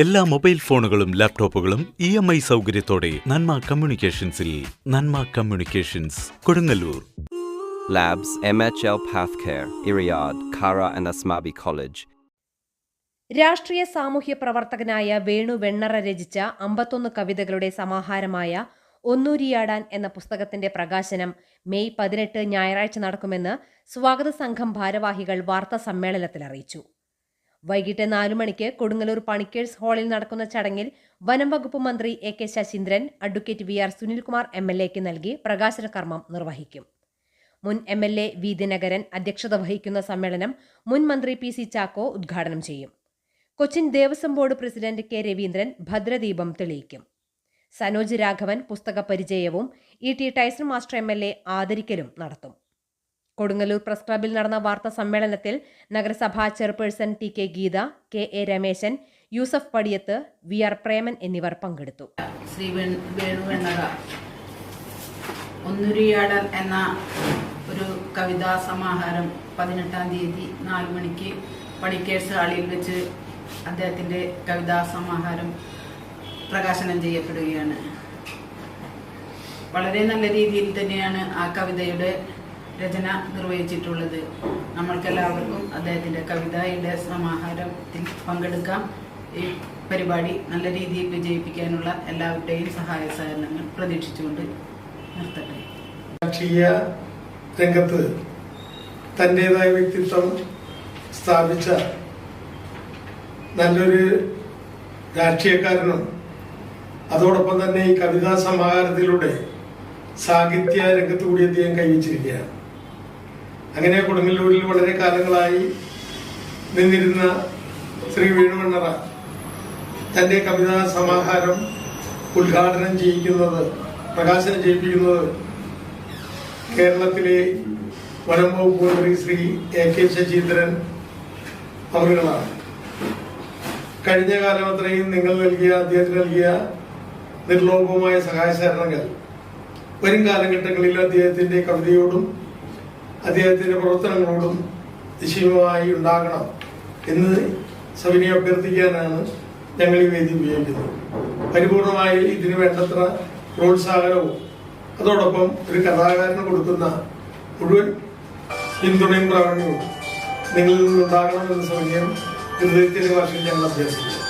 എല്ലാ മൊബൈൽ ഫോണുകളും ലാപ്ടോപ്പുകളും ഇ എം ഐ സൗകര്യത്തോടെ Nanma കമ്മ്യൂണിക്കേഷൻസിൽ Nanma communications Kodungallur. Labs MHL care ഇറിയാദ് ഖാറ ആൻഡ് അസ്മാബി കോളേജ് രാഷ്ട്രീയ സാമൂഹ്യ പ്രവർത്തകനായ വേണു വെണ്ണറ രചിച്ച അമ്പത്തൊന്ന് കവിതകളുടെ സമാഹാരമായ ഒന്നൂരിയാടാൻ എന്ന പുസ്തകത്തിന്റെ പ്രകാശനം മെയ് പതിനെട്ട് ഞായറാഴ്ച നടക്കുമെന്ന് സ്വാഗത സംഘം ഭാരവാഹികൾ വാർത്താ സമ്മേളനത്തിൽ അറിയിച്ചു. വൈകിട്ട് നാലു മണിക്ക് കൊടുങ്ങല്ലൂർ പണിക്കേഴ്സ് ഹാളിൽ നടക്കുന്ന ചടങ്ങിൽ വനം വകുപ്പ് മന്ത്രി A K Saseendran advocate V R Sunilkumar M L എക്ക് നൽകി പ്രകാശന കർമ്മം നിർവഹിക്കും. മുൻ M L A V Dinakaran അധ്യക്ഷത വഹിക്കുന്ന സമ്മേളനം മുൻ മന്ത്രി പി സി ചാക്കോ ഉദ്ഘാടനം ചെയ്യും. Cochin Devaswom board president K Raveendran ഭദ്രദീപം തെളിയിക്കും. സനോജ് രാഘവൻ പുസ്തക പരിചയവും E T Tyson master M L A ആദരിക്കലും നടത്തും. കൊടുങ്ങല്ലൂർ പ്രസ് ക്ലബിൽ നടന്ന വാർത്താ സമ്മേളനത്തിൽ നഗരസഭാ chairperson T K Geetha K A Rameshan Yusuf Padiyath V R Preman എന്നിവർ പങ്കെടുത്തു. ശ്രീ ഒന്നുരിയാടൽ എന്ന ഒരു കവിതാ സമാഹാരം പതിനെട്ടാം തീയതി നാല് മണിക്ക് പണിക്കേഴ്സ് ഹാളിൽ വെച്ച് അദ്ദേഹത്തിന്റെ കവിതാ സമാഹാരം പ്രകാശനം ചെയ്യപ്പെടുകയാണ്. വളരെ നല്ല രീതിയിൽ തന്നെയാണ് ആ കവിതയുടെ രചന നിർവഹിച്ചിട്ടുള്ളത്. നമ്മൾക്കെല്ലാവർക്കും അദ്ദേഹത്തിന്റെ കവിതയുടെ സമാഹാരത്തിൽ പങ്കെടുക്കാം. ഈ പരിപാടി നല്ല രീതിയിൽ വിജയിപ്പിക്കാനുള്ള എല്ലാവരുടെയും സഹായ സഹകരണങ്ങൾ പ്രതീക്ഷിച്ചുകൊണ്ട് നിർത്തട്ടെ. രാഷ്ട്രീയ രംഗത്ത് തന്റെതായ വ്യക്തിത്വം സ്ഥാപിച്ച നല്ലൊരു രാഷ്ട്രീയക്കാരനും അതോടൊപ്പം തന്നെ ഈ കവിതാ സമാഹാരത്തിലൂടെ സാഹിത്യ രംഗത്ത് കൂടി അദ്ദേഹം കൈവച്ചിരിക്കുകയാണ്. അങ്ങനെ കൊടുങ്ങല്ലൂരിൽ വളരെ കാലങ്ങളായി നിന്നിരുന്ന ശ്രീ വേണുമണ്ണറ തന്റെ കവിതാ സമാഹാരം ഉദ്ഘാടനം ചെയ്യിക്കുന്നത് പ്രകാശനം ചെയ്യിപ്പിക്കുന്നത് കേരളത്തിലെ വനം വകുപ്പ് മന്ത്രി ശ്രീ എ കെ ശശീന്ദ്രൻ അവരുകളാണ്. കഴിഞ്ഞ കാലം അത്രയും നിങ്ങൾ നൽകിയ അദ്ദേഹത്തിന് നൽകിയ നിർലോഭമായ സഹായ ശരണങ്ങൾ വരും കാലഘട്ടങ്ങളിൽ അദ്ദേഹത്തിന്റെ കവിതയോടും അദ്ദേഹത്തിന്റെ പ്രവർത്തനങ്ങളോടും നിശ്ചയമായി ഉണ്ടാകണം എന്ന് സബിനെ അഭ്യർത്ഥിക്കാനാണ് ഞങ്ങൾ ഈ വേദി ഉപയോഗിക്കുന്നത്. പരിപൂർണമായി ഇതിന് വേണ്ടത്ര പ്രോത്സാഹനവും അതോടൊപ്പം ഒരു കഥാകാരന് കൊടുക്കുന്ന മുഴുവൻ പിന്തുണയും പ്രാവണ്യവും നിങ്ങളിൽ നിന്നുണ്ടാകണമെന്ന് സമയം ഹൃദയത്തിന്റെ ഭാഷയിൽ ഞങ്ങൾ അഭ്യർത്ഥിക്കുന്നു.